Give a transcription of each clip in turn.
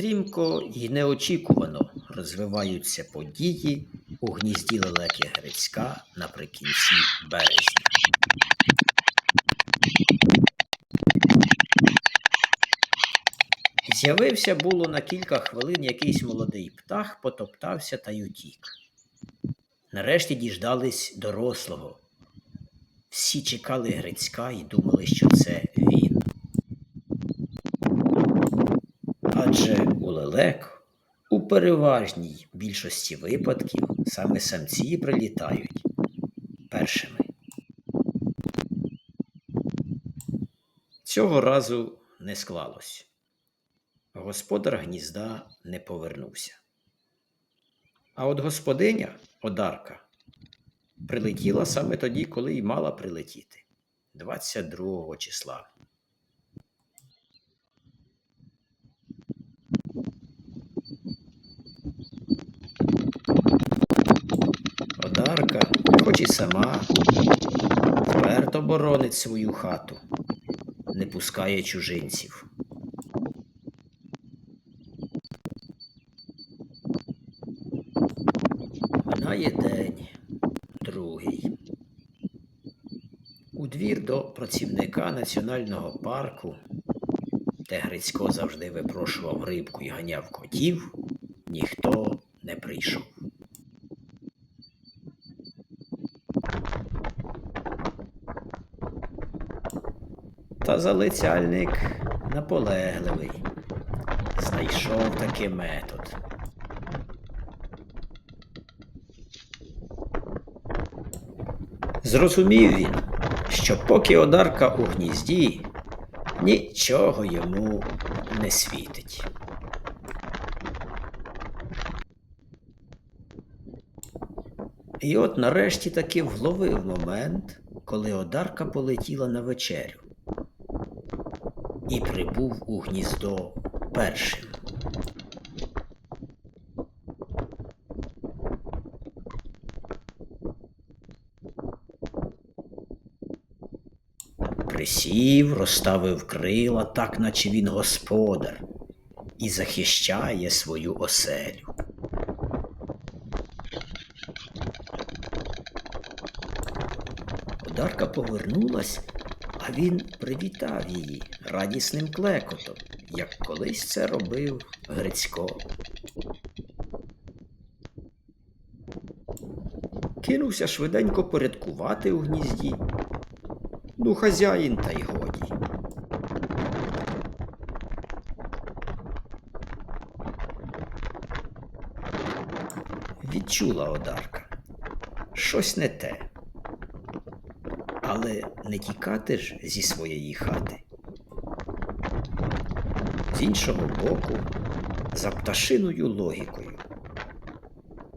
Стрімко і неочікувано розвиваються події у гнізді лелеки Грицька наприкінці березня. З'явився було на кілька хвилин якийсь молодий птах, потоптався та й утік. Нарешті діждались дорослого. Всі чекали Грицька і думали, що це він. Адже у лелек у переважній більшості випадків саме самці прилітають першими. Цього разу не склалось. Господар гнізда не повернувся. А от господиня Одарка прилетіла саме тоді, коли й мала прилетіти 22 числа. Одарка, і сама, вперто боронить свою хату, не пускає чужинців. Минає день, другий. У двір до працівника національного парку, де Грицько завжди випрошував рибку і ганяв котів, ніхто не прийшов. Та залицяльник наполегливий, знайшов таки метод. Зрозумів він, що поки одарка у гнізді, нічого йому не світить. І от нарешті таки вловив момент, коли одарка полетіла на вечерю і прибув у гніздо першим. Присів, розставив крила, так наче він господар, і захищає свою оселю. Одарка повернулась, а він привітав її радісним клекотом, як колись це робив Грицько. Кинувся швиденько порядкувати у гнізді. Ну, хазяїн та й годі. Відчула одарка. Щось не те. Але не тікати ж зі своєї хати. З іншого боку, за пташиною логікою.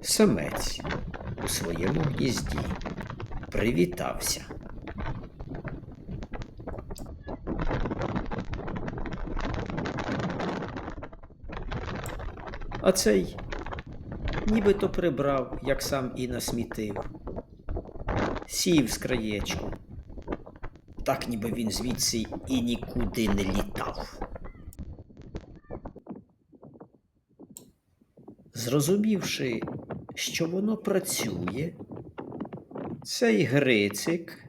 Самець у своєму гнізді привітався. А цей нібито прибрав, як сам і насмітив. Сів з краєчку. Так ніби він звідси і нікуди не літав. Зрозумівши, що воно працює, цей Грицик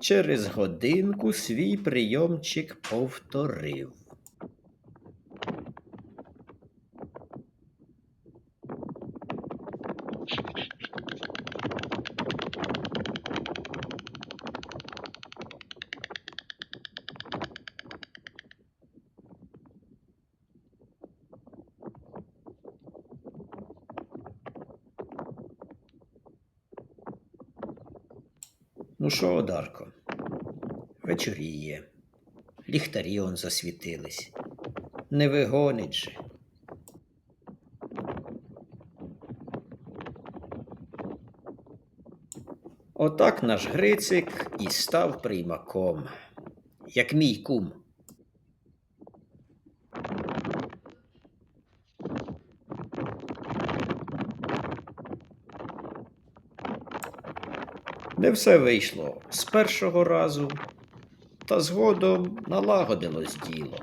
через годинку свій прийомчик повторив. Ну що, Одарко? Вечоріє. Ліхтарі он засвітились. Не вигонить же. Отак наш Грицик і став приймаком, як мій кум. Не все вийшло з першого разу, та згодом налагодилось діло.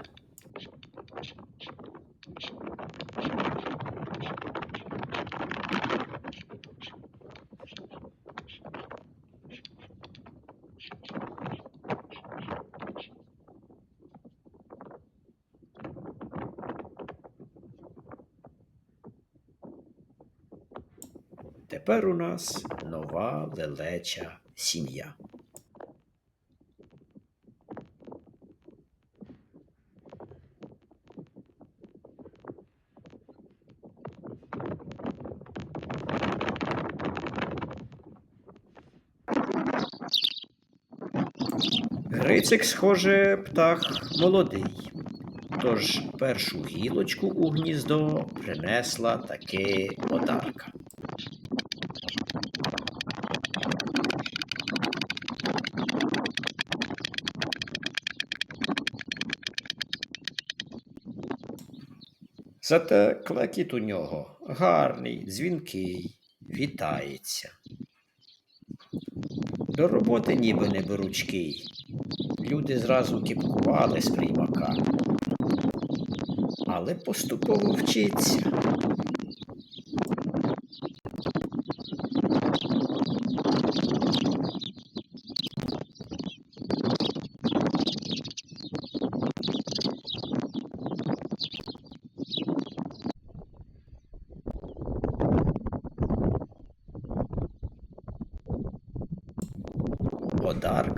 Тепер у нас нова лелеча сім'я. Грицик, схоже, птах молодий. Тож першу гілочку у гніздо принесла таки одарка. Зате клекіт у нього гарний, дзвінкий, вітається. До роботи ніби не беручкий. Люди зразу кіпкували з приймака. Але поступово вчиться.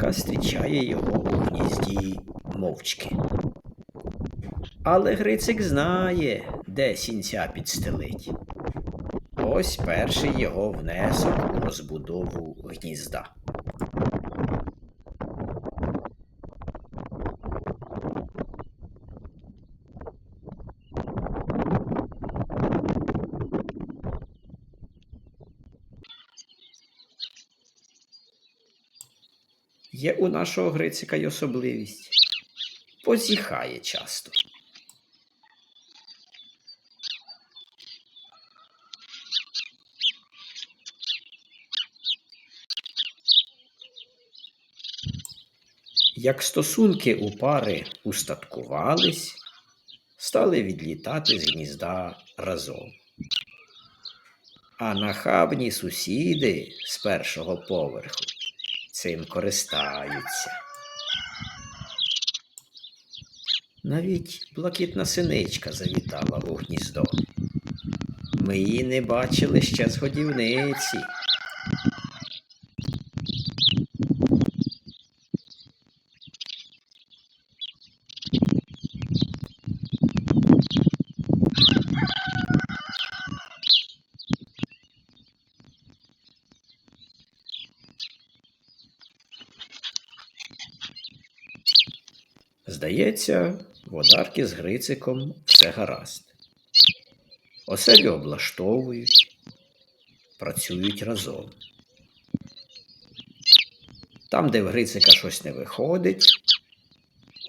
Одарка зустрічає його у гнізді мовчки. Але Грицик знає, де сінця підстелить. Ось перший його внесок у розбудову гнізда. Є у нашого Грицика й особливість. Позіхає часто. Як стосунки у пари устаткувались, стали відлітати з гнізда разом. А нахабні сусіди з першого поверху цим користаються. Навіть блакитна синичка завітала у гніздо. Ми її не бачили ще з годівниці. Здається, одарки з Грициком все гаразд. Оселю облаштовують, працюють разом. Там, де в Грицика щось не виходить,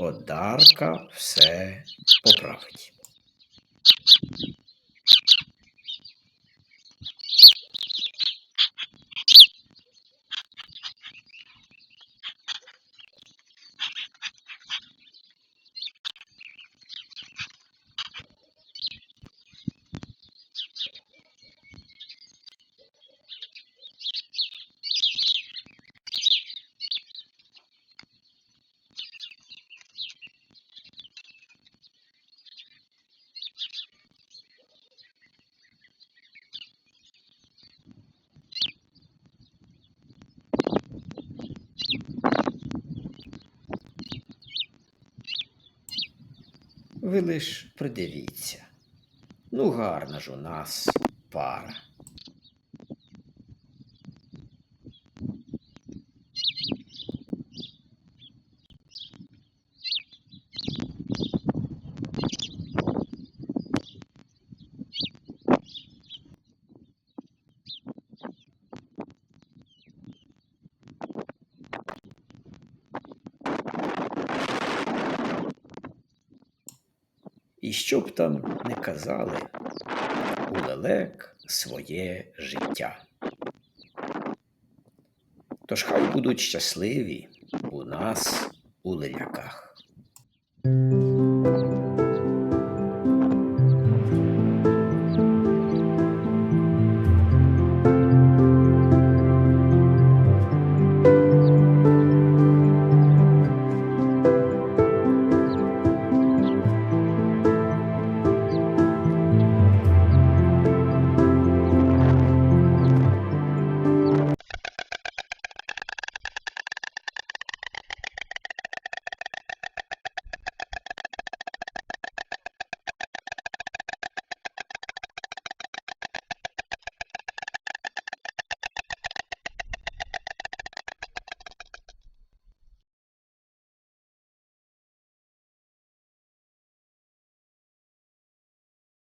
одарка все поправить. Ви лиш придивіться. Ну, гарна ж у нас пара. І що б там не казали, у лелек своє життя. Тож хай будуть щасливі у нас у леляках.